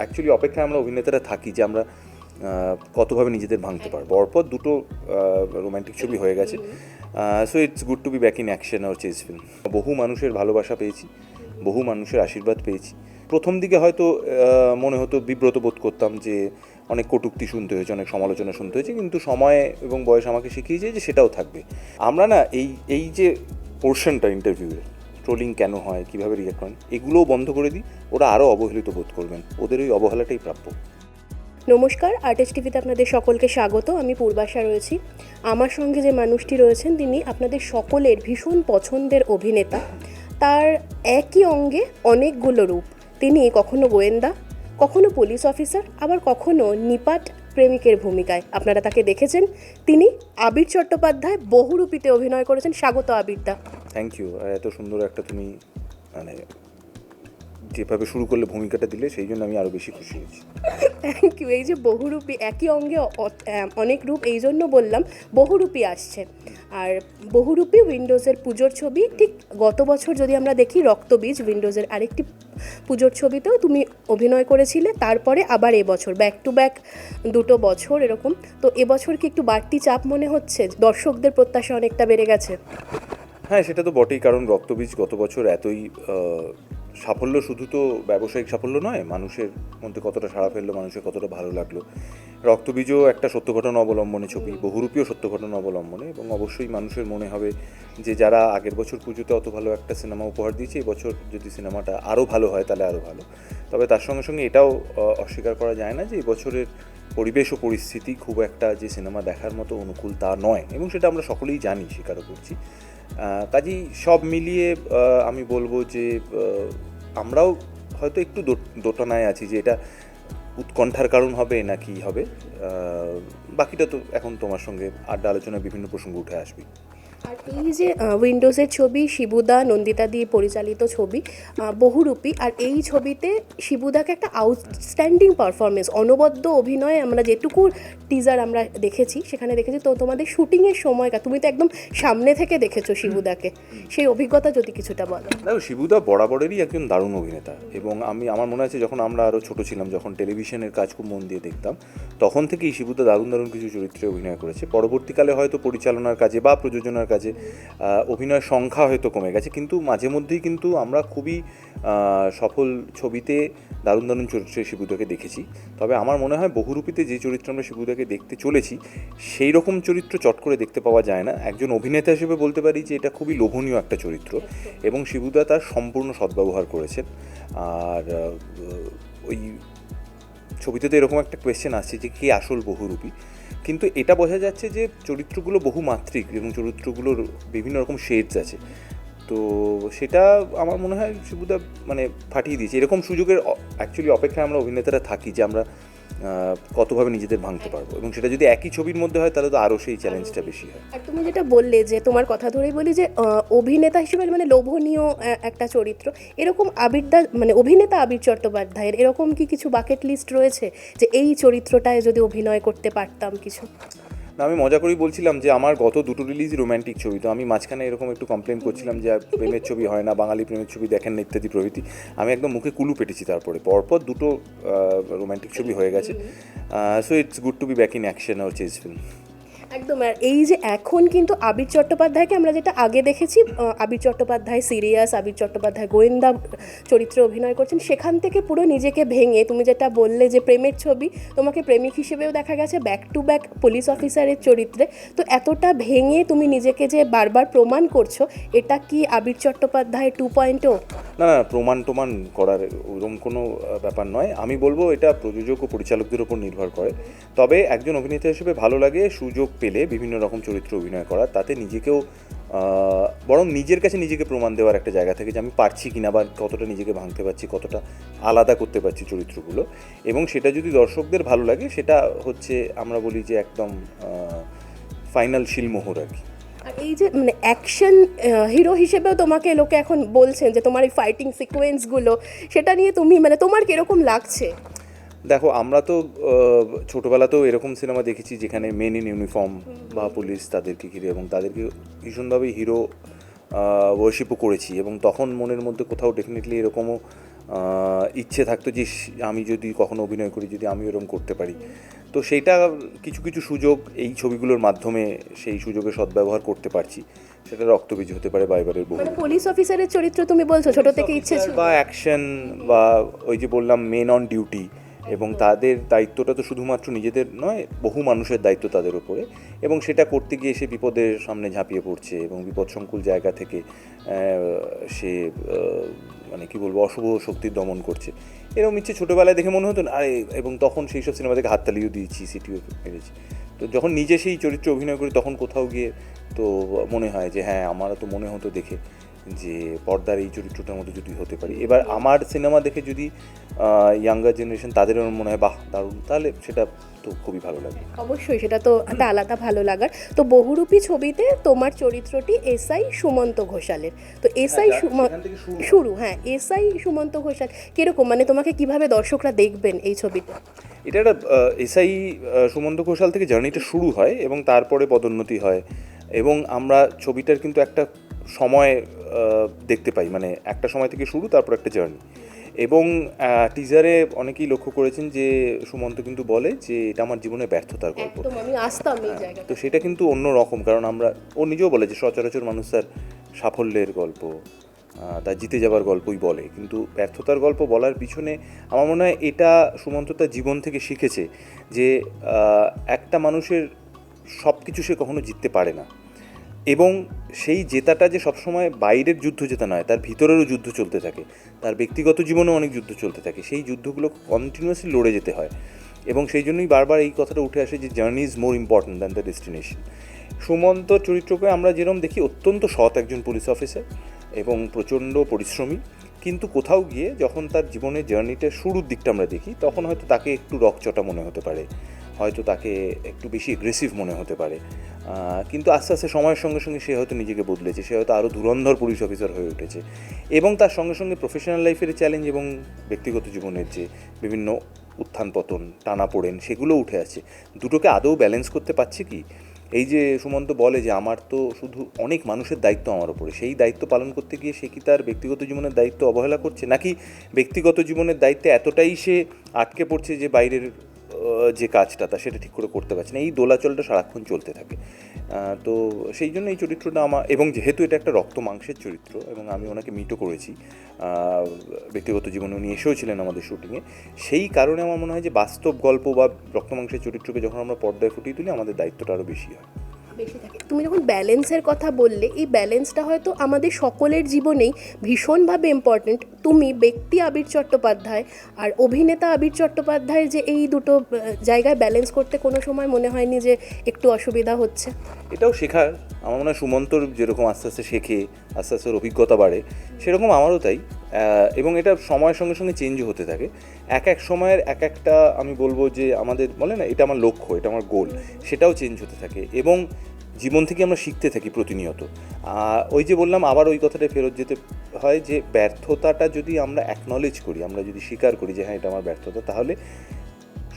Actually অপেক্ষায় আমরা অভিনেতারা থাকি যে আমরা কতভাবে নিজেদের ভাঙতে পারব। পরপর দুটো রোম্যান্টিক ছবি হয়ে গেছে। So it's good to be back in action R chase film বহু মানুষের ভালোবাসা পেয়েছি বহু মানুষের আশীর্বাদ পেয়েছি। প্রথম দিকে হয়তো মনে হতো বিব্রত বোধ করতাম যে অনেক কটূক্তি শুনতে হয়েছে অনেক সমালোচনা শুনতে হয়েছে কিন্তু সময় এবং বয়স আমাকে শিখিয়েছে যে সেটাও থাকবে। আমরা না এই এই যে পোর্শনটা ইন্টারভিউয়ের ট্রোলিং কেন হয়, কীভাবে রিয়াক্ট করেন, এগুলোও বন্ধ করে দিই। ওরা আরও অবহেলিত বোধ করবেন। ওদের ওই অবহেলাটাই প্রাপ্য। নমস্কার আর্টিস্ট টিভিতে আপনাদের সকলকে স্বাগত। আমি পূর্বাশা রয়েছি। আমার সঙ্গে যে মানুষটি রয়েছেন, তিনি আপনাদের সকলের ভীষণ পছন্দের অভিনেতা। তার একই অঙ্গে অনেকগুলো রূপ। তিনি কখনো গোয়েন্দা, কখনো পুলিশ অফিসার আবার কখনো নিপাট প্রেমিকের ভূমিকায়। আপনারা তাকে দেখেছেন। তিনি আবির চট্টোপাধ্যায় বহুরূপীতে অভিনয় করেছেন। স্বাগত আবির আবিরদা। থ্যাংক ইউ এত সুন্দর একটা তুমি মানে যেভাবে শুরু করলে ভূমিকাটা দিলে সেই জন্য আমি আরও বেশি খুশি হয়েছি। থ্যাংক ইউ এই যে বহুরূপী একই অঙ্গে অনেক রূপ এই জন্য বললাম বহুরূপী আসছে। আর বহুরূপী উইন্ডোজের পুজোর ছবি ঠিক গত বছর যদি আমরা দেখি রক্তবীজ উইন্ডোজের আরেকটি পুজোর ছবিতেও তুমি অভিনয় করেছিলে তারপরে আবার এবছর ব্যাক টু ব্যাক দুটো বছর এরকম। তো এবছর কি একটু বাড়তি চাপ মনে হচ্ছে? দর্শকদের প্রত্যাশা অনেকটা বেড়ে গেছে। হ্যাঁ সেটা তো বটেই কারণ রক্তবীজ গত বছর এতই সাফল্য শুধু তো ব্যবসায়িক সাফল্য নয়, মানুষের মধ্যে কতটা সাড়া ফেলল, মানুষের কতটা ভালো লাগল। রক্তবীজও একটা সত্য ঘটনা অবলম্বনে ছবি, বহুরূপীয় সত্য ঘটনা অবলম্বনে এবং অবশ্যই মানুষের মনে হবে যে যারা আগের বছর পুজোতে অত ভালো একটা সিনেমা উপহার দিয়েছে, এই বছর যদি সিনেমাটা আরও ভালো হয় তাহলে আরও ভালো। তবে তার সঙ্গে সঙ্গে এটাও অস্বীকার করা যায় না যে বছরের পরিবেশ ও পরিস্থিতি খুব একটা যে সিনেমা দেখার মতো অনুকূল তা নয় এবং সেটা আমরা সকলেই জানি, স্বীকারও করছি। কাজেই সব মিলিয়ে আমি বলব যে আমরাও হয়তো একটু দোটানায় আছি যে এটা উৎকণ্ঠার কারণ হবে না কি হবে। বাকিটা তো এখন তোমার সঙ্গে আড্ডা আলোচনায় বিভিন্ন প্রসঙ্গ উঠে আসবে। আর এই যে উইন্ডোজের ছবি শিবুদা নন্দিতা দিয়ে পরিচালিত ছবি বহুরূপী। আর এই ছবিতে শিবুদাকে একটা আউটস্ট্যান্ডিং পারফরমেন্স অনবদ্য অভিনয়ে আমরা যেটুকু টিজার আমরা দেখেছি, সেখানে দেখেছি, তো তোমাদের শুটিংয়ের সময়টা তুমি তো একদম সামনে থেকে দেখেছ শিবুদাকে। সেই অভিজ্ঞতা যদি কিছুটা বলো। দেখো, শিবুদা বরাবরেরই একজন দারুণ অভিনেতা এবং আমি, আমার মনে আছে যখন আমরা আরও ছোট ছিলাম, যখন টেলিভিশনের কাজ খুব মন দিয়ে দেখতাম, তখন থেকেই শিবুদা দারুণ দারুণ কিছু চরিত্রে অভিনয় করেছে। পরবর্তীকালে হয়তো পরিচালনার কাজে বা প্রযোজনার কাজে আহ, অভিনয়ের সংখ্যা হয়তো কমে গেছে কিন্তু মাঝে মধ্যেই কিন্তু আমরা খুবই সফল ছবিতে দারুণ দারুণ চরিত্রে শিবুদাকে দেখেছি। তবে আমার মনে হয় বহুরূপীতে যে চরিত্র আমরা শিবুদাকে দেখতে চলেছি সেই রকম চরিত্র চট করে দেখতে পাওয়া যায় না। একজন অভিনেতা হিসেবে বলতে পারি যে এটা খুবই লোভনীয় একটা চরিত্র এবং শিবুদা তার সম্পূর্ণ সদ্ব্যবহার করেছেন। আর ওই ছবিতে তো এরকম একটা কোয়েশ্চেন আসছে যে কে আসল বহুরূপী? কিন্তু এটা বোঝা যাচ্ছে যে চরিত্রগুলো বহুমাত্রিক এবং চরিত্রগুলোর বিভিন্ন রকম শেডস আছে। তো সেটা আমার মনে হয় শিবুদা মানে ফাটিয়ে দিয়েছে। এরকম সুযোগের অ্যাকচুয়ালি অপেক্ষায় আমরা অভিনেতারা থাকি যে আমরা কতভাবে নিজেদের ভাঙতে পারব? এবং সেটা যদি একই ছবির মধ্যে হয়, তাহলে তো আরও সেই চ্যালেঞ্জটা বেশি হয়। আর তুমি যেটা বললে যে তোমার কথা ধরেই বলি যে অভিনেতা হিসেবে মানে লোভনীয় একটা চরিত্র, এরকম আবিরদা মানে অভিনেতা আবির চট্টোপাধ্যায়ের এরকম কি কিছু বাকেট লিস্ট রয়েছে? যে এই চরিত্রটায় যদি অভিনয় করতে পারতাম কিছু? না, আমি মজা করেই বলছিলাম যে আমার গত দুটো রিলিজ রোম্যান্টিক ছবি, তো আমি মাঝখানে এরকম একটু কমপ্লেন করছিলাম যে প্রেমের ছবি হয় না, বাঙালি প্রেমের ছবি দেখেন না ইত্যাদি প্রভৃতি। আমি একদম মুখে কুলু পেটেছি তারপরে। পরপর দুটো রোম্যান্টিক ছবি হয়ে গেছে। So it's good to be back in action R chase film একদম, আর এই যে এখন কিন্তু আবির চট্টোপাধ্যায়কে আমরা যেটা আগে দেখেছি আবির চট্টোপাধ্যায় সিরিয়াস, আবির চট্টোপাধ্যায় গোয়েন্দা চরিত্রে অভিনয় করছেন, সেখান থেকে পুরো নিজেকে ভেঙে, তুমি যেটা বললে যে প্রেমের ছবি, তোমাকে প্রেমিক হিসেবেও দেখা গেছে ব্যাক টু ব্যাক পুলিশ অফিসারের চরিত্রে, তো এতটা ভেঙে তুমি নিজেকে যে বারবার প্রমাণ করছ, এটা কি আবির চট্টোপাধ্যায় টু পয়েন্টও না না প্রমাণ টমান করার ওরকম কোনো ব্যাপার নয়। আমি বলব এটা প্রযোজক ও পরিচালকদের উপর নির্ভর করে। তবে একজন অভিনেতা হিসেবে ভালো লাগে সুযোগ পেলে বিভিন্ন রকম চরিত্রে অভিনয় করা, তাতে নিজেকেও বরং নিজের কাছে নিজেকে প্রমাণ দেওয়ার একটা জায়গা থাকে যে আমি পারছি কিনা বা কতটা নিজেকে ভাঙতে পারছি, কতটা আলাদা করতে পারছি চরিত্রগুলো। এবং সেটা যদি দর্শকদের ভালো লাগে, সেটা হচ্ছে আমরা বলি যে একদম ফাইনাল শিলমোহর আর কি। আর এই যে মানে অ্যাকশন হিরো হিসেবেও তোমাকে লোকে এখন বলছেন যে তোমার এই ফাইটিং সিকোয়েন্সগুলো সেটা নিয়ে তুমি মানে তোমার কীরকম লাগছে? দেখো আমরা তো ছোটবেলাতেও এরকম সিনেমা দেখেছি যেখানে মেন ইন ইউনিফর্ম বা পুলিশ তাদেরকে ঘিরে এবং তাদেরকে ভীষণভাবে হিরো ওয়ার্শিপও করেছি এবং তখন মনের মধ্যে কোথাও ডেফিনেটলি এরকমও ইচ্ছে থাকতো যে আমি যদি কখনো অভিনয় করি যদি আমি এরকম করতে পারি। তো সেইটা কিছু কিছু সুযোগ এই ছবিগুলোর মাধ্যমে সেই সুযোগে সদ্ব্যবহার করতে পারছি। সেটা রক্তবীজ হতে পারে বাইবারের বহু। মানে পুলিশ অফিসারের চরিত্র তুমি বলছো ছোট থেকে ইচ্ছে বা অ্যাকশন বা ওই যে বললাম মেন অন ডিউটি এবং তাদের দায়িত্বটা তো শুধুমাত্র নিজেদের নয়, বহু মানুষের দায়িত্ব তাদের উপরে। এবং সেটা করতে গিয়ে সে বিপদের সামনে ঝাঁপিয়ে পড়ছে এবং বিপদসংকুল জায়গা থেকে সে মানে কি বলব, অশুভ শক্তির দমন করছে। এরকম ইচ্ছে ছোটোবেলায় দেখে মনে হতো না, আরে, এবং তখন সেই সব সিনেমা থেকে হাততালিও দিয়েছি, সিটিও মেরেছি তো যখন নিজে সেই চরিত্রে অভিনয় করি, তখন কোথাও গিয়ে তো মনে হয় যে হ্যাঁ আমারও তো মনে হতো দেখে। যে পর্দার এই চরিত্রটার মধ্যে যদি হতে পারি। এবার আমার সিনেমা দেখে যদি ইয়াঙ্গার জেনারেশন তাদের মনে হয় বাহ দারুণ। তাহলে সেটা তো খুবই ভালো লাগে। অবশ্যই সেটা তো একটা আলাদা ভালো লাগার। তো বহুরূপী ছবিতে তোমার চরিত্রটি এসআই সুমন্ত ঘোষালের। তো এসআই হ্যাঁ, সেখান শুরু। শুরু হ্যাঁ এসআই সুমন্ত ঘোষাল কীরকম? মানে তোমাকে কীভাবে দর্শকরা দেখবেন এই ছবিতে? এটা একটা এসআই সুমন্ত ঘোষাল থেকে জার্নিটা শুরু হয় এবং তারপরে পদোন্নতি হয়। এবং আমরা ছবিটার কিন্তু একটা সময় দেখতে পাই। মানে একটা সময় থেকে শুরু তারপর একটা জার্নি এবং টিজারে অনেকেই লক্ষ্য করেছেন যে সুমন্ত কিন্তু বলে যে এটা আমার জীবনে ব্যর্থতার গল্প। জায়গায় তো সেটা কিন্তু অন্য রকম কারণ আমরা ও নিজেও বলে যে সচরাচর মানুষ তার সাফল্যের গল্প তার জিতে যাবার গল্পই বলে। কিন্তু ব্যর্থতার গল্প বলার পিছনে আমার মনে হয় এটা সুমন্ত তার জীবন থেকে শিখেছে যে একটা মানুষের সব কিছু সে কখনো জিততে পারে না। এবং সেই জেতাটা যে সবসময় বাইরের যুদ্ধ জেতা নয়, তার ভিতরেরও যুদ্ধ চলতে থাকে, তার ব্যক্তিগত জীবনেও অনেক যুদ্ধ চলতে থাকে, সেই যুদ্ধগুলো কন্টিনিউয়াসলি লড়ে যেতে হয়। এবং সেই জন্যই বারবার এই কথাটা উঠে আসে যে journey is more important than the destination Sumanta চরিত্রকে আমরা যেরকম দেখি, অত্যন্ত সৎ একজন পুলিশ অফিসার এবং প্রচণ্ড পরিশ্রমী। কিন্তু কোথাও গিয়ে যখন তার জীবনের জার্নিটা শুরুর দিকটা আমরা দেখি, তখন হয়তো তাকে একটু রকচটা মনে হতে পারে, হয়তো তাকে একটু বেশি এগ্রেসিভ মনে হতে পারে। কিন্তু আস্তে আস্তে সময়ের সঙ্গে সঙ্গে সে হয়তো নিজেকে বদলেছে, সে হয়তো আরও ধুরন্ধর পুলিশ অফিসার হয়ে উঠেছে। এবং তার সঙ্গে সঙ্গে প্রফেশনাল লাইফের চ্যালেঞ্জ এবং ব্যক্তিগত জীবনের যে বিভিন্ন উত্থান পতন টানা পড়েন সেগুলো উঠে আছে দুটোকে আদৌ ব্যালেন্স করতে পারছে কি? এই যে সুমন্ত বলে যে, আমার তো শুধু অনেক মানুষের দায়িত্ব আমার ওপরে সেই দায়িত্ব পালন করতে গিয়ে সে কি তার ব্যক্তিগত জীবনের দায়িত্ব অবহেলা করছে? নাকি ব্যক্তিগত জীবনের দায়িত্বে এতটাই সে আটকে পড়ছে যে, বাইরের যে কাজটা, তা সেটা ঠিক করে করতে পারছে না। এই দোলাচলটা সারাক্ষণ চলতে থাকে। তো সেই জন্য এই চরিত্রটা আমার, এবং যেহেতু এটা একটা রক্ত মাংসের চরিত্র, এবং আমি ওনাকে মিটও করেছি ব্যক্তিগত জীবনে উনি এসেও ছিলেন আমাদের শুটিংয়ে সেই কারণে আমার মনে হয় যে বাস্তব গল্প বা রক্ত মাংসের চরিত্রকে যখন আমরা পর্দায় ফুটিয়ে তুলি, আমাদের দায়িত্বটা আরও বেশি হয়। তুমি যখন ব্যালেন্সের কথা বললে, এই ব্যালেন্সটা হয়তো আমাদের সকলের জীবনেই ভীষণভাবে ইম্পর্ট্যান্ট তুমি ব্যক্তি আবির চট্টোপাধ্যায় আর অভিনেতা আবির চট্টোপাধ্যায় যে এই দুটো জায়গায় ব্যালেন্স করতে কোনো সময় মনে হয়নি যে একটু অসুবিধা হচ্ছে? এটাও শেখার। আমার মনে হয় সুমন্তর যেরকম আস্তে আস্তে শেখে, আস্তে আস্তে অভিজ্ঞতা বাড়ে, সেরকম আমারও তাই। এবং এটা সময়ের সঙ্গে সঙ্গে চেঞ্জও হতে থাকে। এক এক সময়ের এক একটা আমি বলব যে আমাদের বলে না, এটা আমার লক্ষ্য, এটা আমার গোল সেটাও চেঞ্জ হতে থাকে। এবং জীবন থেকে আমরা শিখতে থাকি প্রতিনিয়ত। ওই যে বললাম, আবার ওই কথাটা ফেরত যেতে হয় যে, ব্যর্থতাটা যদি আমরা অ্যাকনলেজ করি, আমরা যদি স্বীকার করি যে হ্যাঁ এটা আমার ব্যর্থতা, তাহলে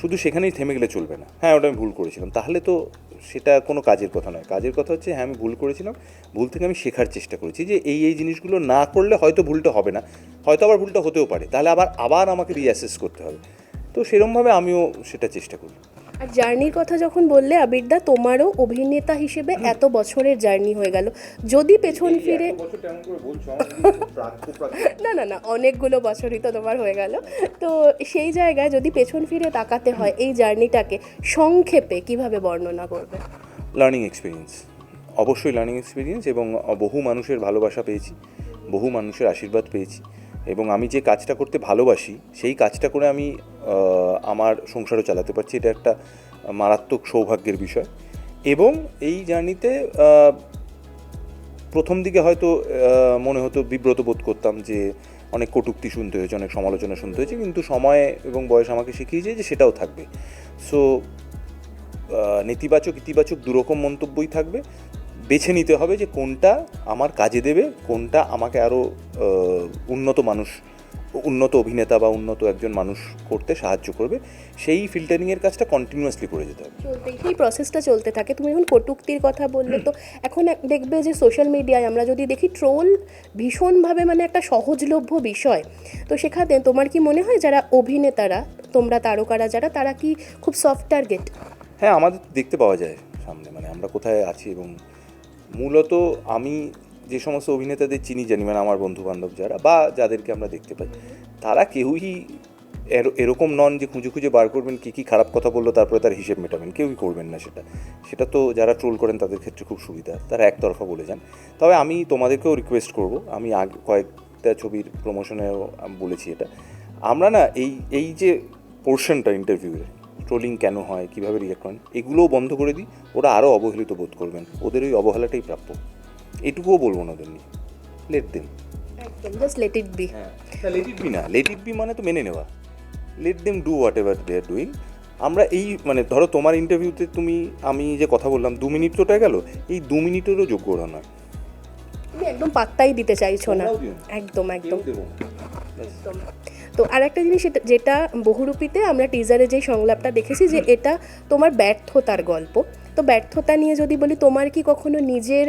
শুধু সেখানেই থেমে গেলে চলবে না। হ্যাঁ ওটা আমি ভুল করেছিলাম। তাহলে তো সেটা কোনো কাজের কথা নয়। কাজের কথা হচ্ছে হ্যাঁ আমি ভুল করেছিলাম, ভুল থেকে আমি শেখার চেষ্টা করেছি যে, এই এই জিনিসগুলো না করলে হয়তো ভুলটা হবে না, হয়তো আবার ভুলটা হতেও পারে। তাহলে আবার আবার আমাকে রিঅ্যাসেস করতে হবে। তো সেরমভাবে আমিও সেটা চেষ্টা করি। আর জার্নির কথা যখন বললে আবিরদা তোমারও অভিনেতা হিসেবে এত বছরের জার্নি হয়ে গেল। যদি পেছন ফিরে না না না অনেকগুলো বছরই তো তোমার হয়ে গেল। তো সেই জায়গায় যদি পেছন ফিরে তাকাতে হয় এই জার্নিটাকে সংক্ষেপে কীভাবে বর্ণনা করবে? লার্নিং এক্সপিরিয়েন্স অবশ্যই লার্নিং এক্সপিরিয়েন্স এবং বহু মানুষের ভালোবাসা পেয়েছি বহু মানুষের আশীর্বাদ পেয়েছি। এবং আমি যে কাজটা করতে ভালোবাসি, সেই কাজটা করে আমি আমার সংসারও চালাতে পারছি। এটা একটা মারাত্মক সৌভাগ্যের বিষয়। এবং এই জার্নিতে প্রথম দিকে হয়তো মনে হতো বিব্রত বোধ করতাম যে অনেক কটূক্তি শুনতে হয়েছে, অনেক সমালোচনা শুনতে হয়েছে, কিন্তু সময় এবং বয়স আমাকে শিখিয়েছে যে সেটাও থাকবে। সো নেতিবাচক, ইতিবাচক দুরকম মন্তব্যই থাকবে। বেছে নিতে হবে যে কোনটা আমার কাজে দেবে কোনটা আমাকে আরও উন্নত মানুষ উন্নত অভিনেতা বা উন্নত একজন মানুষ করতে সাহায্য করবে। সেই ফিল্টারিংয়ের কাজটা কন্টিনিউয়াসলি করে যেতে হবে। সেই প্রসেসটা চলতে থাকে। তুমি এখন কটুক্তির কথা বললে তো এখন দেখবে যে সোশ্যাল মিডিয়ায় আমরা যদি দেখি ট্রোল ভীষণভাবে মানে একটা সহজলভ্য বিষয় তো সেখানে তোমার কি মনে হয় যারা অভিনেতারা তোমরা তারকারা যারা তারা কি খুব সফট টার্গেট হ্যাঁ আমাদের দেখতে পাওয়া যায় সামনে। মানে আমরা কোথায় আছি এবং মূলত আমি যে সমস্ত অভিনেতাদের চিনি জানি মানে আমার বন্ধু বান্ধব যারা বা যাদেরকে আমরা দেখতে পাই, তারা কেউই এর- এরকম নন যে খুঁজে খুঁজে বার করবেন কী কী খারাপ কথা বলল, তারপরে তার হিসেব মেটাবেন। কেউই করবেন না সেটা। সেটা তো যারা ট্রোল করেন তাদের ক্ষেত্রে খুব সুবিধা। তারা একতরফা বলে যান। তবে আমি তোমাদেরকেও রিকোয়েস্ট করব, আমি আগে, কয়েকটা ছবির প্রমোশনেও বলেছি এটা। আমরা না এই এই যে পোর্শনটা ইন্টারভিউয়ের ট্রোলিং কেন হয় কীভাবে রিয়াক্ট করেন এগুলোও বন্ধ করে দিই ওরা আরও অবহেলিত বোধ করবেন। ওদের ওই অবহেলাটাই প্রাপ্য। এটুকুও বলব না ওদের নিয়ে। লেট দেম একদম জাস্ট লেট ইট বি হ্যাঁ লেট ইট বি না। লেট ইট বি মানে তো মেনে নেওয়া। Let them do whatever they are doing আমরা এই মানে ধরো তোমার ইন্টারভিউতে তুমি আমি যে কথা বললাম দু মিনিট তোটা গেল। এই দু মিনিটেরও যোগ্য ওরা নয়। তুমি একদম পাত্তাই দিতে চাইছো না। একদম একদম। দেবো একদম। তো আর একটা জিনিস যেটা বহুরূপীতে আমরা টিজারে যে সংলাপটা দেখেছি যে এটা তোমার ব্যর্থতার গল্প। তো ব্যর্থতা নিয়ে যদি বলি, তোমার কি কখনো নিজের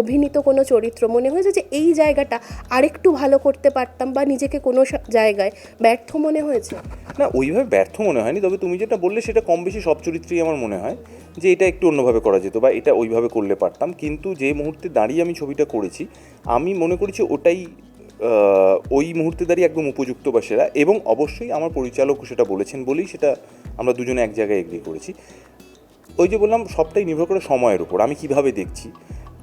অভিনীত কোনো চরিত্র মনে হয়েছে যে এই জায়গাটা আরেকটু ভালো করতে পারতাম বা নিজেকে কোনো জায়গায় ব্যর্থ মনে হয়েছে? না, ওইভাবে ব্যর্থ মনে হয়নি। তবে তুমি যেটা বললে, সেটা কম বেশি সব চরিত্রেই আমার মনে হয় যে এটা একটু অন্যভাবে করা যেত বা এটা ওইভাবে করলে পারতাম। কিন্তু যে মুহূর্তে দাঁড়িয়ে আমি ছবিটা করেছি, আমি মনে করেছি ওটাই ওই মুহূর্তে দাঁড়িয়ে একদম উপযুক্ত বা সেরা এবং অবশ্যই আমার পরিচালক সেটা বলেছেন বলেই সেটা আমরা দুজনে এক জায়গায় এগ্রি করেছি। ওই যে বললাম, সবটাই নির্ভর করে সময়ের উপর, আমি কীভাবে দেখছি।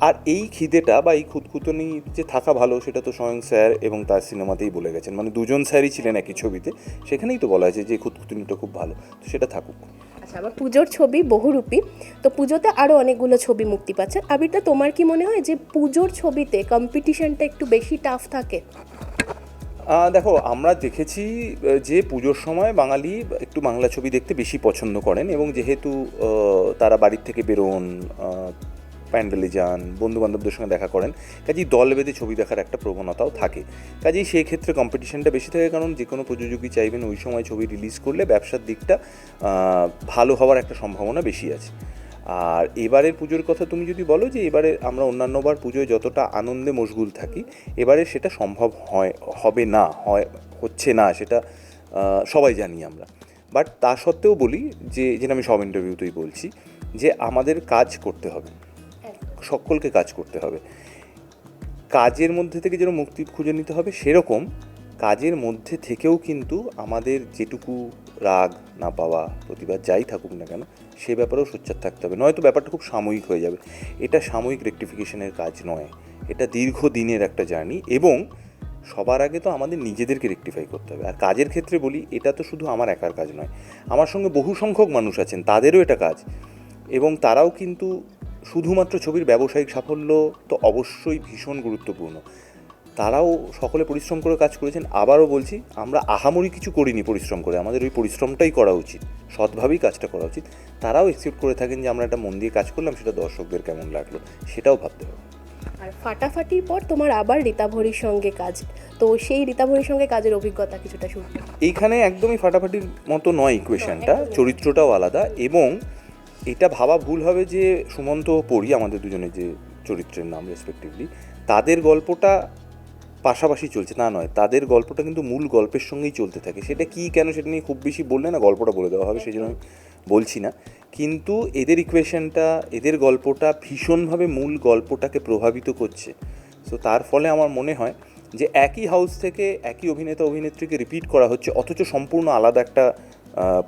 আর এই খিদেটা বা এই খুঁতখুতনি যে থাকা ভালো, সেটা তো স্বয়ং স্যার এবং তার সিনেমাতেই বলে গেছেন। মানে দুজন স্যারই ছিলেন একই ছবিতে, সেখানেই তো বলা হয়েছে যে খুঁতখুতনিটা খুব ভালো, তো সেটা থাকুক। আচ্ছা আমার পুজোর ছবি বহুরূপী। তো পুজোতে আরও অনেকগুলো ছবি মুক্তি পাচ্ছে। আবিরটা তোমার কি মনে হয় যে পুজোর ছবিতে কম্পিটিশনটা একটু বেশি টাফ থাকে? দেখো, আমরা দেখেছি যে পুজোর সময় বাঙালি একটু বাংলা ছবি দেখতে বেশি পছন্দ করেন এবং যেহেতু তারা বাড়ির থেকে বেরোন প্যান্ডেলে যান বন্ধু বান্ধবদের সঙ্গে দেখা করেন, কাজেই দল বেঁধে ছবি দেখার একটা প্রবণতাও থাকে। কাজেই সেই ক্ষেত্রে কম্পিটিশনটা বেশি থাকে, কারণ যে কোনো প্রযোজকই চাইবেন ওই সময় ছবি রিলিজ করলে ব্যবসার দিকটা ভালো হওয়ার একটা সম্ভাবনা বেশি আছে। আর এবারের পুজোর কথা তুমি যদি বলো যে এবারে আমরা অন্যান্যবার পুজোয় যতটা আনন্দে মশগুল থাকি, এবারে সেটা সম্ভব হয়, হবে না, হয়, হচ্ছে না সেটা সবাই জানি আমরা। বাট তা সত্ত্বেও বলি যে, যেটা আমি সব ইন্টারভিউতেই বলছি, যে আমাদের কাজ করতে হবে। সকলকে কাজ করতে হবে। কাজের মধ্যে থেকে যেন মুক্তি খুঁজে নিতে হবে, সেরকম কাজের মধ্যে থেকেও কিন্তু আমাদের যেটুকু রাগ না পাওয়া প্রতিবাদ যাই থাকুক না কেন, সে ব্যাপারেও সোচ্চার থাকতে হবে। নয়তো ব্যাপারটা খুব সাময়িক হয়ে যাবে। এটা সাময়িক রেকটিফিকেশনের কাজ নয়। এটা দীর্ঘদিনের একটা জার্নি এবং সবার আগে তো আমাদের নিজেদেরকে রেকটিফাই করতে হবে। আর কাজের ক্ষেত্রে বলি, এটা তো শুধু আমার একার কাজ নয়। আমার সঙ্গে বহু সংখ্যক মানুষ আছেন, তাদেরও এটা কাজ। এবং তারাও কিন্তু শুধুমাত্র ছবির ব্যবসায়িক সাফল্য তো অবশ্যই ভীষণ গুরুত্বপূর্ণ। তারাও সকলে পরিশ্রম করে কাজ করেছেন। আবারও বলছি আমরা আহামরি কিছু করিনি পরিশ্রম করে। আমাদের ওই পরিশ্রমটাই করা উচিত। সৎভাবেই কাজটা করা উচিত। তারাও এক্সেপ্ট করে থাকেন যে আমরা একটা মন দিয়ে কাজ করলাম সেটা দর্শকদের কেমন লাগল সেটাও ভাবতে হবে। আর ফাটাফাটির পর তোমার আবার রীতাভরির সঙ্গে কাজ। তো সেই রীতাভরির সঙ্গে কাজের অভিজ্ঞতা কিছুটা শুনব এইখানে একদমই ফাটাফাটির মতো নয় ইকুয়েশনটা চরিত্রটাও আলাদা এবং এটা ভাবা ভুল হবে যে সুমন্ত পড়ি আমাদের দুজনের যে চরিত্রের নাম রেসপেক্টিভলি তাদের গল্পটা পাশাপাশি চলছে। না নয়, তাদের গল্পটা কিন্তু মূল গল্পের সঙ্গেই চলতে থাকে। সেটা কি, কেন সেটা নিয়ে খুব বেশি বললে না, গল্পটা বলে দেওয়া হবে, সেই জন্য বলছি না। কিন্তু এদের ইকুয়েশনটা এদের গল্পটা ভীষণভাবে মূল গল্পটাকে প্রভাবিত করছে। সো তার ফলে আমার মনে হয় যে একই হাউস থেকে একই অভিনেতা অভিনেত্রীকে রিপিট করা হচ্ছে, অথচ সম্পূর্ণ আলাদা একটা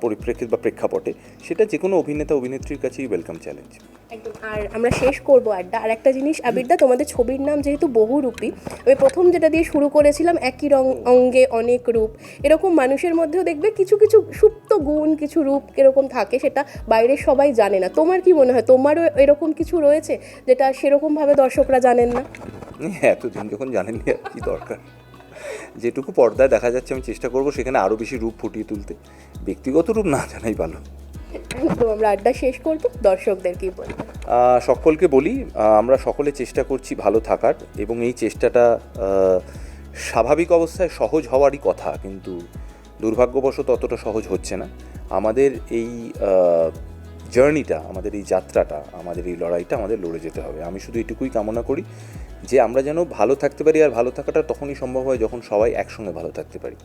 পরিপ্রেক্ষিত বা প্রেক্ষাপটে সেটা যে কোনো অভিনেতা অভিনেত্রীর কাছেই ওয়েলকাম চ্যালেঞ্জ একদম। আর আমরা শেষ করব আড্ডা। আর একটা জিনিস আবিরদা তোমাদের ছবির নাম যেহেতু বহুরূপী আমি প্রথম যেটা দিয়ে শুরু করেছিলাম একই রং অঙ্গে অনেক রূপ। এরকম মানুষের মধ্যেও দেখবে কিছু কিছু সুপ্ত গুণ কিছু রূপ এরকম থাকে সেটা বাইরের সবাই জানে না। তোমার কি মনে হয়? তোমারও এরকম কিছু রয়েছে যেটা সেরকমভাবে দর্শকরা জানেন না? এতদিন যখন জানেন কি দরকার। যেটুকু পর্দায় দেখা যাচ্ছে আমি চেষ্টা করব সেখানে আরও বেশি রূপ ফুটিয়ে তুলতে। ব্যক্তিগত রূপ না জানাই ভালো। আমরা আড্ডা শেষ করব দর্শকদের কি বলব? সকলকে বলি আমরা সকলে চেষ্টা করছি ভালো থাকার এবং এই চেষ্টাটা স্বাভাবিক অবস্থায় সহজ হওয়ারই কথা কিন্তু দুর্ভাগ্যবশত অতটা সহজ হচ্ছে না। আমাদের এই জার্নিটা আমাদের এই যাত্রাটা, আমাদের এই লড়াইটা আমাদের লড়ে যেতে হবে। আমি শুধু এটুকুই কামনা করি যে আমরা যেন ভালো থাকতে পারি আর ভালো থাকাটা তখনই সম্ভব হয় যখন সবাই একসঙ্গে ভালো থাকতে পারি।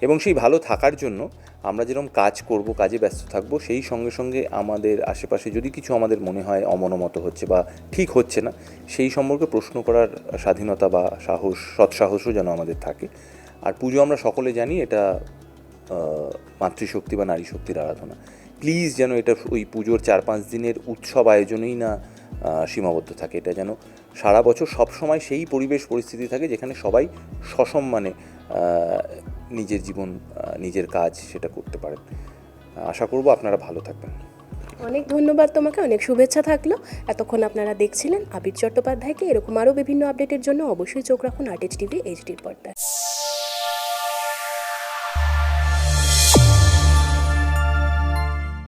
এবং সেই ভালো থাকার জন্য আমরা যেরকম কাজ করব, কাজে ব্যস্ত থাকব, সেই সঙ্গে সঙ্গে আমাদের আশেপাশে যদি কিছু আমাদের মনে হয় অমনোমত হচ্ছে বা ঠিক হচ্ছে না, সেই সম্পর্কে প্রশ্ন করার স্বাধীনতা বা সাহস সৎসাহসও যেন আমাদের থাকে। আর পুজো আমরা সকলে জানি এটা মাতৃশক্তি বা নারী শক্তির আরাধনা। প্লিজ যেন এটা ওই পুজোর চার পাঁচ দিনের উৎসব আয়োজনেই না সীমাবদ্ধ থাকে। এটা যেন সারা বছর সব সময় সেই পরিবেশ, পরিস্থিতি থাকে যেখানে সবাই সসম্মানে নিজের জীবন নিজের কাজ সেটা করতে পারেন। আশা করব আপনারা ভালো থাকবেন। অনেক ধন্যবাদ তোমাকে, অনেক শুভেচ্ছা থাকল। এতক্ষণ আপনারা দেখছিলেন আবির চট্টোপাধ্যায়কে। এরকম আরও বিভিন্ন আপডেটের জন্য অবশ্যই চোখ রাখুন আর্টিস্ট টিভি এইচডির পর্দায়।